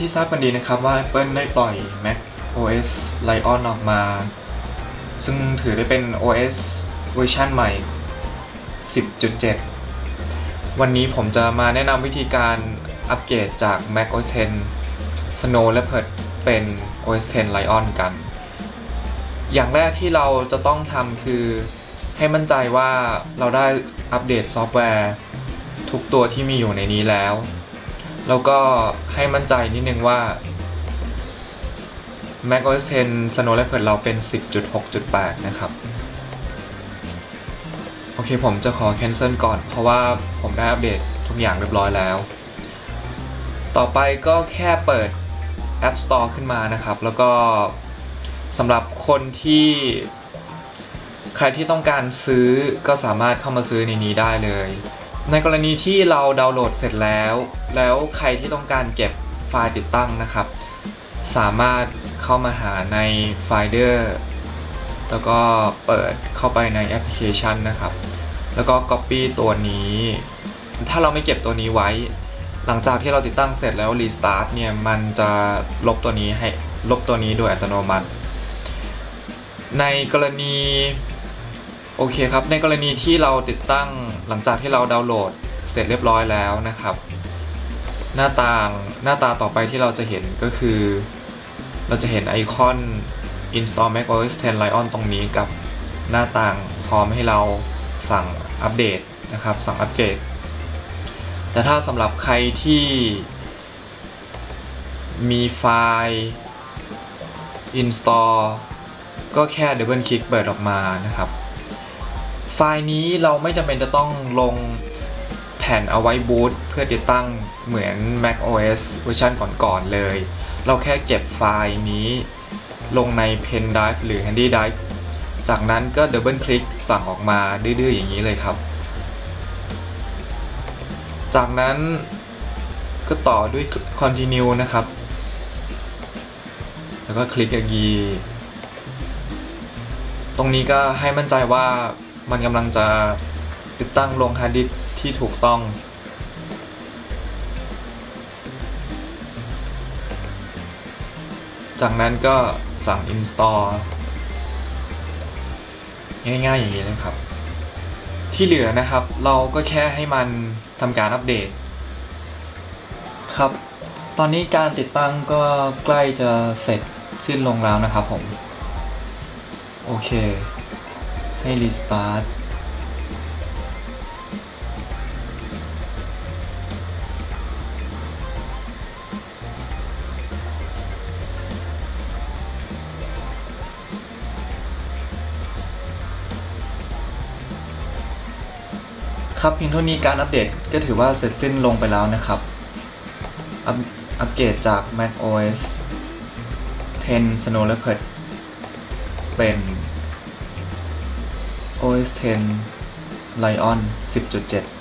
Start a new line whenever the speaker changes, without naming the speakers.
ที่ทราบกันดีนะครับว่า Apple ได้ปล่อย Mac OS Lion ออกมา ซึ่งถือได้เป็น OS เวอร์ชันใหม่ 10.7 วันนี้ผมจะมาแนะนำวิธีการอัปเกรดจาก Mac OS 10 Snow Leopard เป็น OS 10 Lion กัน อย่างแรกที่เราจะต้องทำคือให้มั่นใจว่าเราได้อัปเดตซอฟต์แวร์ ทุกตัวที่มีอยู่ในนี้แล้ว แล้วก็ให้มั่นใจนิดนึงว่า Mac OS 10 Snow Leopard เราเป็น 10.6.8 นะครับ โอเคผมจะขอ cancel ก่อน เพราะว่าผมได้อัปเดตทุกอย่างเรียบร้อยแล้ว ต่อไปก็แค่เปิด App Store ขึ้นมานะครับ แล้วก็สำหรับคนที่ใครที่ต้องการซื้อก็สามารถเข้ามาซื้อในนี้ได้เลย ในกรณีที่เราดาวน์โหลดเสร็จแล้ว แล้วใครที่ต้องการเก็บไฟล์ติดตั้งนะครับ สามารถเข้ามาหาในไฟล์เดอร์แล้วก็เปิดเข้าไปในแอปพลิเคชันนะครับ แล้วก็ Copy ตัวนี้ ถ้าเราไม่เก็บตัวนี้ไว้ หลังจากที่เราติดตั้งเสร็จแล้ว Restart เนี่ย มันจะลบตัวนี้ให้ลบตัวนี้โดยอัตโนมัติ ในกรณี โอเคครับ ในกรณีที่เราติดตั้งหลังจากที่เราดาวน์โหลดเสร็จเรียบร้อยแล้วนะครับ หน้าต่างหน้าตาต่อไปที่เราจะเห็นก็คือ เราจะเห็นไอคอน install Mac OS 10 Lion ตรงนี้กับหน้าต่างพร้อมให้เราสั่งอัปเดตนะครับ สั่งอัปเกรดแต่ถ้าสำหรับใครที่มีไฟล์ install ก็แค่ดับเบิลคลิกเปิดออกมานะครับ ไฟล์นี้เราไม่จำเป็นจะต้องลงแผ่นเอาไว้บูตเพื่อติดตั้งเหมือน Mac OS เวอร์ชันก่อนๆเลย เราแค่เก็บไฟล์นี้ลงใน Pen Drive หรือ Handy Drive จากนั้นก็ดับเบิลคลิกสั่งออกมาดื้อๆอย่างนี้เลยครับ จากนั้นก็ต่อด้วย Continue นะครับ แล้วก็คลิกอย่างนี้ตรงนี้ก็ให้มั่นใจว่า มันกำลังจะติดตั้งลงฮาร์ดดิสที่ถูกต้อง จากนั้นก็สั่ง install ง่ายๆอย่างนี้เลยครับ ที่เหลือนะครับเราก็แค่ให้มันทำการอัปเดต ครับ ตอนนี้การติดตั้งก็ใกล้จะเสร็จสิ้นลงแล้วนะครับผม โอเค ให้รีสตาร์ทครับเพียงเท่านี้การอัปเดตก็ถือว่าเสร็จสิ้นลงไปแล้วนะครับ อัปอัปเกรดจาก Mac OS 10 Snow Leopard เป็น OS 10 Lion 10.7